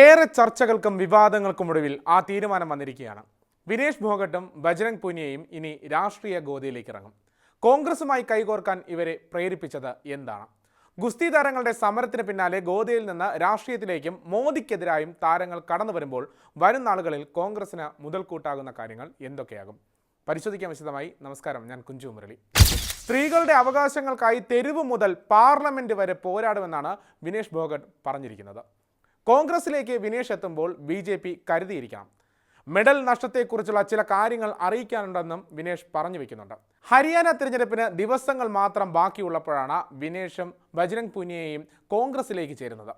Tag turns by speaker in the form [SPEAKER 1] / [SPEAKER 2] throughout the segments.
[SPEAKER 1] ഏറെ ചർച്ചകൾക്കും വിവാദങ്ങൾക്കും ഒടുവിൽ ആ തീരുമാനം വന്നിരിക്കുകയാണ്. വിനേഷ് ഭോഗട്ടും ബജരംഗ് പുനിയയും ഇനി രാഷ്ട്രീയ ഗോതിയിലേക്ക് ഇറങ്ങും കോൺഗ്രസുമായി കൈകോർക്കാൻ ഇവരെ പ്രേരിപ്പിച്ചത് എന്താണ്? ഗുസ്തി താരങ്ങളുടെ സമരത്തിന് പിന്നാലെ ഗോദയിൽ നിന്ന് രാഷ്ട്രീയത്തിലേക്കും മോദിക്കെതിരായും താരങ്ങൾ കടന്നു വരുമ്പോൾ വരും നാളുകളിൽ കോൺഗ്രസിന് മുതൽക്കൂട്ടാകുന്ന കാര്യങ്ങൾ എന്തൊക്കെയാകും? പരിശോധിക്കാൻ വിശദമായി നമസ്കാരം ഞാൻ കുഞ്ചു മുരളി. സ്ത്രീകളുടെ അവകാശങ്ങൾക്കായി തെരുവ് മുതൽ പാർലമെന്റ് വരെ പോരാടുമെന്നാണ് വിനേഷ് ഭോഗട്ട് പറഞ്ഞിരിക്കുന്നത്. കോൺഗ്രസിലേക്ക് വിനേഷ് എത്തുമ്പോൾ ബി ജെ പി കരുതിയിരിക്കണം. മെഡൽ നഷ്ടത്തെക്കുറിച്ചുള്ള ചില കാര്യങ്ങൾ അറിയിക്കാനുണ്ടെന്നും വിനേഷ് പറഞ്ഞു വെക്കുന്നുണ്ട്. ഹരിയാന തിരഞ്ഞെടുപ്പിന് ദിവസങ്ങൾ മാത്രം ബാക്കിയുള്ളപ്പോഴാണ് വിനേഷും ബജ്രംഗ് പുനിയയും കോൺഗ്രസിലേക്ക് ചേരുന്നത്.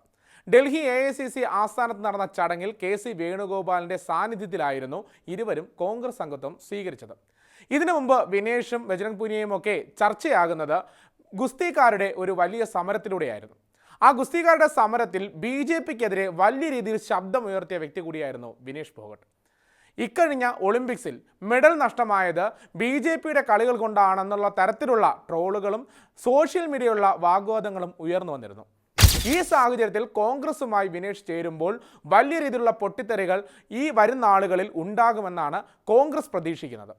[SPEAKER 1] Delhi A I C C ആസ്ഥാനത്ത് നടന്ന ചടങ്ങിൽ കെ സി വേണുഗോപാലിന്റെ സാന്നിധ്യത്തിലായിരുന്നു ഇരുവരും കോൺഗ്രസ് അംഗത്വം സ്വീകരിച്ചത്. ഇതിനു മുമ്പ് വിനേഷും ബജ്രംഗ് പുനിയയും ഒക്കെ ചർച്ചയാകുന്നത് ഗുസ്തിക്കാരുടെ ഒരു വലിയ സമരത്തിലൂടെയായിരുന്നു. ആ ഗുസ്തികാരുടെ സമരത്തിൽ ബി ജെ പിക്കെതിരെ വലിയ രീതിയിൽ ശബ്ദമുയർത്തിയ വ്യക്തി കൂടിയായിരുന്നു വിനേഷ് ഫോഗട്ട് ഇക്കഴിഞ്ഞ ഒളിമ്പിക്സിൽ മെഡൽ നഷ്ടമായത് ബി ജെ പിയുടെ കളികൾ കൊണ്ടാണെന്നുള്ള തരത്തിലുള്ള ട്രോളുകളും സോഷ്യൽ മീഡിയയുള്ള വാഗ്വാദങ്ങളും ഉയർന്നു വന്നിരുന്നു. ഈ സാഹചര്യത്തിൽ കോൺഗ്രസുമായി വിനേഷ് ചേരുമ്പോൾ വലിയ രീതിയിലുള്ള പൊട്ടിത്തെറികൾ ഈ വരുന്ന ആളുകളിൽ ഉണ്ടാകുമെന്നാണ് കോൺഗ്രസ് പ്രതീക്ഷിക്കുന്നത്.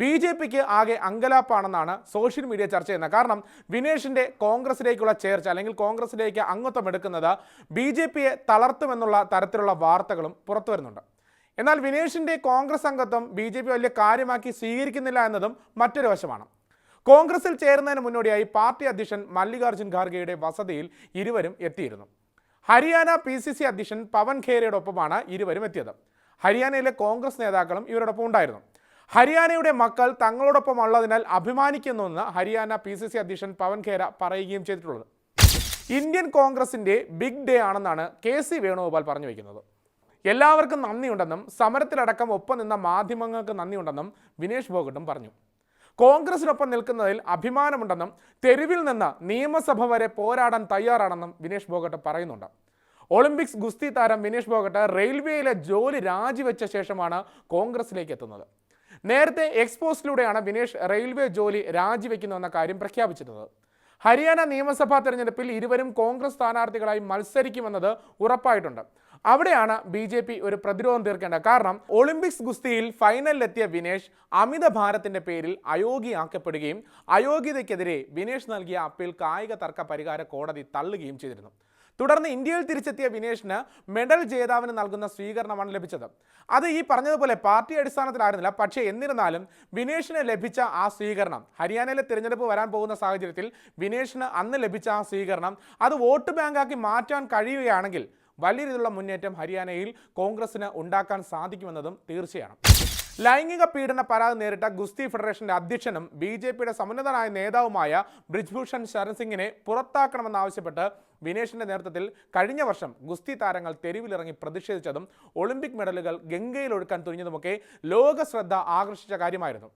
[SPEAKER 1] ബി ജെ പിക്ക് ആകെ അങ്കലാപ്പാണെന്നാണ് സോഷ്യൽ മീഡിയ ചർച്ച ചെയ്യുന്നത്. കാരണം വിനേഷിന്റെ കോൺഗ്രസിലേക്കുള്ള ചേർച്ച അല്ലെങ്കിൽ കോൺഗ്രസിലേക്ക് അംഗത്വം എടുക്കുന്നത് ബി ജെ പിയെ തളർത്തുമെന്നുള്ള തരത്തിലുള്ള വാർത്തകളും പുറത്തു വരുന്നുണ്ട്. എന്നാൽ വിനേഷിന്റെ കോൺഗ്രസ് അംഗത്വം ബി ജെ പി വലിയ കാര്യമാക്കി സ്വീകരിക്കുന്നില്ല എന്നതും മറ്റൊരു വശമാണ്. കോൺഗ്രസിൽ ചേരുന്നതിന് മുന്നോടിയായി പാർട്ടി അധ്യക്ഷൻ മല്ലികാർജുൻ ഖാർഗെയുടെ വസതിയിൽ ഇരുവരും എത്തിയിരുന്നു. ഹരിയാന പി സി സി അധ്യക്ഷൻ പവൻ ഖേരയുടെ ഒപ്പമാണ് ഇരുവരും എത്തിയത്. ഹരിയാനയിലെ കോൺഗ്രസ് നേതാക്കളും ഇവരോടൊപ്പം ഉണ്ടായിരുന്നു. ഹരിയാനയുടെ മക്കൾ തങ്ങളോടൊപ്പം ഉള്ളതിനാൽ അഭിമാനിക്കുന്നുവെന്ന് ഹരിയാന പി സി സി അധ്യക്ഷൻ പവൻ ഖേര പറയുകയും ചെയ്തിട്ടുള്ളത്. ഇന്ത്യൻ കോൺഗ്രസിന്റെ ബിഗ് ഡേ ആണെന്നാണ് കെ സി വേണുഗോപാൽ പറഞ്ഞു വയ്ക്കുന്നത് എല്ലാവർക്കും നന്ദിയുണ്ടെന്നും സമരത്തിലടക്കം ഒപ്പം നിന്ന മാധ്യമങ്ങൾക്ക് നന്ദിയുണ്ടെന്നും വിനേഷ് ബോഗട്ടും പറഞ്ഞു. കോൺഗ്രസിനൊപ്പം നിൽക്കുന്നതിൽ അഭിമാനമുണ്ടെന്നും തെരുവിൽ നിന്ന് നിയമസഭ വരെ പോരാടാൻ തയ്യാറാണെന്നും വിനേഷ് ഭോഗട്ട് പറയുന്നുണ്ട്. ഒളിമ്പിക്സ് ഗുസ്തി താരം വിനേഷ് ഭോഗട്ട് റെയിൽവേയിലെ ജോലി രാജിവെച്ച ശേഷമാണ് കോൺഗ്രസിലേക്ക് എത്തുന്നത്. നേരത്തെ എക്സ്പോസ്റ്റിലൂടെയാണ് വിനേഷ് റെയിൽവേ ജോലി രാജിവെക്കുന്നുവെന്ന കാര്യം പ്രഖ്യാപിച്ചിരുന്നത്. ഹരിയാന നിയമസഭാ തെരഞ്ഞെടുപ്പിൽ ഇരുവരും കോൺഗ്രസ് സ്ഥാനാർത്ഥികളായി മത്സരിക്കുമെന്നത് ഉറപ്പായിട്ടുണ്ട്. അവിടെയാണ് ബി ജെ പി ഒരു പ്രതിരോധം തീർക്കേണ്ടത്. കാരണം ഒളിമ്പിക്സ് ഗുസ്തിയിൽ ഫൈനലിലെത്തിയ വിനേഷ് അമിത ഭാരത്തിന്റെ പേരിൽ അയോഗ്യയാക്കപ്പെടുകയും അയോഗ്യതയ്ക്കെതിരെ വിനേഷ് നൽകിയ അപ്പീൽ കായിക തർക്ക പരിഹാര കോടതി തള്ളുകയും ചെയ്തിരുന്നു. തുടർന്ന് ഇന്ത്യയിൽ തിരിച്ചെത്തിയ വിനേഷിന് മെഡൽ ജേതാവിന് നൽകുന്ന സ്വീകരണമാണ് ലഭിച്ചത്. അത് ഈ പറഞ്ഞതുപോലെ പാർട്ടി അടിസ്ഥാനത്തിലായിരുന്നില്ല. പക്ഷേ എന്നിരുന്നാലും വിനേഷിന് ലഭിച്ച ആ സ്വീകരണം ഹരിയാനയിലെ തിരഞ്ഞെടുപ്പ് വരാൻ പോകുന്ന സാഹചര്യത്തിൽ വിനേഷിന് അന്ന് ലഭിച്ച ആ സ്വീകരണം അത് വോട്ട് ബാങ്കാക്കി മാറ്റാൻ കഴിയുകയാണെങ്കിൽ വലിയ രീതിയിലുള്ള മുന്നേറ്റം ഹരിയാനയിൽ കോൺഗ്രസിന് ഉണ്ടാക്കാൻ സാധിക്കുമെന്നതും തീർച്ചയാണ്. ലൈംഗിക പീഡന പരാതി നേരിട്ട ഗുസ്തി ഫെഡറേഷന്റെ അധ്യക്ഷനും ബി ജെ പിയുടെ സമുന്നതനായ നേതാവുമായ ബ്രിജ്ഭൂഷൺ ശരൺ സിംഗിനെ പുറത്താക്കണമെന്നാവശ്യപ്പെട്ട് വിനേഷിന്റെ നേതൃത്വത്തിൽ കഴിഞ്ഞ വർഷം ഗുസ്തി താരങ്ങൾ തെരുവിലിറങ്ങി പ്രതിഷേധിച്ചതും ഒളിമ്പിക് മെഡലുകൾ ഗംഗയിൽ ഒഴുക്കാൻ തുനിഞ്ഞതുമൊക്കെ ലോക ശ്രദ്ധ ആകർഷിച്ച കാര്യമായിരുന്നു.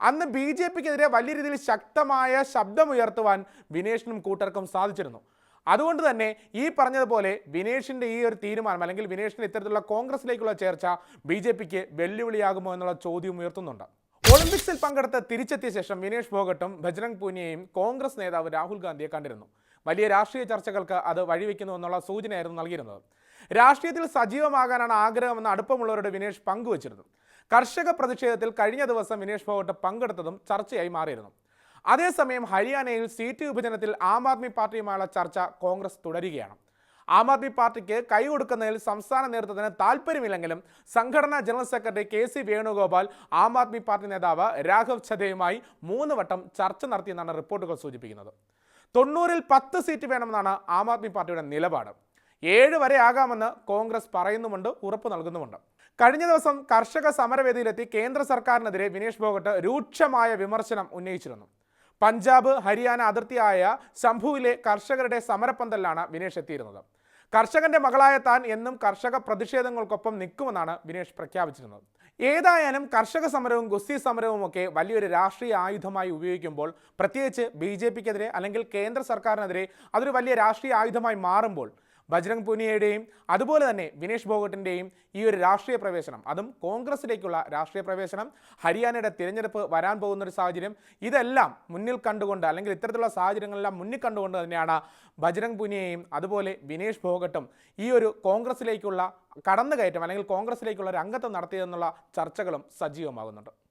[SPEAKER 1] അന്ന് ബി ജെ പിക്കെതിരെ വലിയ രീതിയിൽ ശക്തമായ ശബ്ദമുയർത്തുവാൻ വിനേഷിനും കൂട്ടർക്കും സാധിച്ചിരുന്നു. അതുകൊണ്ട് തന്നെ ഈ പറഞ്ഞതുപോലെ വിനേഷിന്റെ ഈ ഒരു തീരുമാനം അല്ലെങ്കിൽ വിനേഷിന്റെ ഇത്തരത്തിലുള്ള കോൺഗ്രസിലേക്കുള്ള ചേർച്ച ബി ജെ പിക്ക് വെല്ലുവിളിയാകുമോ എന്നുള്ള ചോദ്യം ഉയർത്തുന്നുണ്ട്. ഒളിമ്പിക്സിൽ പങ്കെടുത്ത് തിരിച്ചെത്തിയ ശേഷം വിനേഷ് ഫോഗട്ടും ബജ്രംഗ് പൂനിയയും കോൺഗ്രസ് നേതാവ് രാഹുൽ ഗാന്ധിയെ കണ്ടിരുന്നു. വലിയ രാഷ്ട്രീയ ചർച്ചകൾക്ക് അത് വഴിവെക്കുന്നു എന്നുള്ള സൂചനയായിരുന്നു നൽകിയിരുന്നത്. രാഷ്ട്രീയത്തിൽ സജീവമാകാനാണ് ആഗ്രഹമെന്ന് അടുപ്പമുള്ളവരുടെ വിനേഷ് പങ്കുവച്ചിരുന്നു. കർഷക പ്രതിഷേധത്തിൽ കഴിഞ്ഞ ദിവസം വിനേഷ് ഫോഗട്ട് പങ്കെടുത്തതും ചർച്ചയായി മാറിയിരുന്നു. അതേസമയം ഹരിയാനയിൽ സീറ്റ് വിഭജനത്തിൽ ആം ആദ്മി പാർട്ടിയുമായുള്ള ചർച്ച കോൺഗ്രസ് തുടരുകയാണ്. ആം ആദ്മി പാർട്ടിക്ക് കൈ കൊടുക്കുന്നതിൽ സംസ്ഥാന നേതൃത്വത്തിന് താല്പര്യമില്ലെങ്കിലും സംഘടനാ general secretary K C Venugopal Aam Aadmi Party നേതാവ് രാഘവ് ഛദയുമായി മൂന്ന് വട്ടം ചർച്ച നടത്തിയെന്നാണ് റിപ്പോർട്ടുകൾ സൂചിപ്പിക്കുന്നത്. തൊണ്ണൂറിൽ പത്ത് സീറ്റ് വേണമെന്നാണ് ആം ആദ്മി പാർട്ടിയുടെ നിലപാട്. ഏഴ് വരെ ആകാമെന്ന് കോൺഗ്രസ് പറയുന്നുമുണ്ട് ഉറപ്പ് നൽകുന്നുമുണ്ട്. കഴിഞ്ഞ ദിവസം കർഷക സമരവേദിയിലെത്തി കേന്ദ്ര സർക്കാരിനെതിരെ വിനേഷ് ഫോഗട്ട് രൂക്ഷമായ വിമർശനം ഉന്നയിച്ചിരുന്നു. പഞ്ചാബ് ഹരിയാന അതിർത്തിയായ ശംഭുവിലെ കർഷകരുടെ സമരപ്പന്തലിലാണ് വിനേഷ് എത്തിയിരുന്നത്. കർഷകന്റെ മകളായ താൻ എന്നും കർഷക പ്രതിഷേധങ്ങൾക്കൊപ്പം നിൽക്കുമെന്നാണ് വിനേഷ് പ്രഖ്യാപിച്ചിരുന്നത്. ഏതായാലും കർഷക സമരവും ഗുസ്തി സമരവും ഒക്കെ വലിയൊരു രാഷ്ട്രീയ ആയുധമായി ഉപയോഗിക്കുമ്പോൾ പ്രത്യേകിച്ച് ബി ജെ പിക്കെതിരെ അല്ലെങ്കിൽ കേന്ദ്ര സർക്കാരിനെതിരെ അതൊരു വലിയ രാഷ്ട്രീയ ആയുധമായി മാറുമ്പോൾ ബജ്രംഗ് പുനിയയുടെയും അതുപോലെ തന്നെ വിനേഷ് ബോഗട്ടിന്റെയും ഈ ഒരു രാഷ്ട്രീയ പ്രവേശനം അതും കോൺഗ്രസിലേക്കുള്ള രാഷ്ട്രീയ പ്രവേശനം ഹരിയാനയുടെ തിരഞ്ഞെടുപ്പ് വരാൻ പോകുന്ന ഒരു സാഹചര്യം ഇതെല്ലാം മുന്നിൽ കണ്ടുകൊണ്ട് അല്ലെങ്കിൽ ഇത്തരത്തിലുള്ള സാഹചര്യങ്ങളെല്ലാം മുന്നിൽ കണ്ടുകൊണ്ട് തന്നെയാണ് ബജ്രംഗ് പുനിയയും അതുപോലെ വിനേഷ് ഭോഗട്ടും ഈ ഒരു കോൺഗ്രസിലേക്കുള്ള കടന്നുകയറ്റം അല്ലെങ്കിൽ കോൺഗ്രസിലേക്കുള്ള ഒരു അംഗത്വം നടത്തിയതെന്നുള്ള ചർച്ചകളും സജീവമാകുന്നുണ്ട്.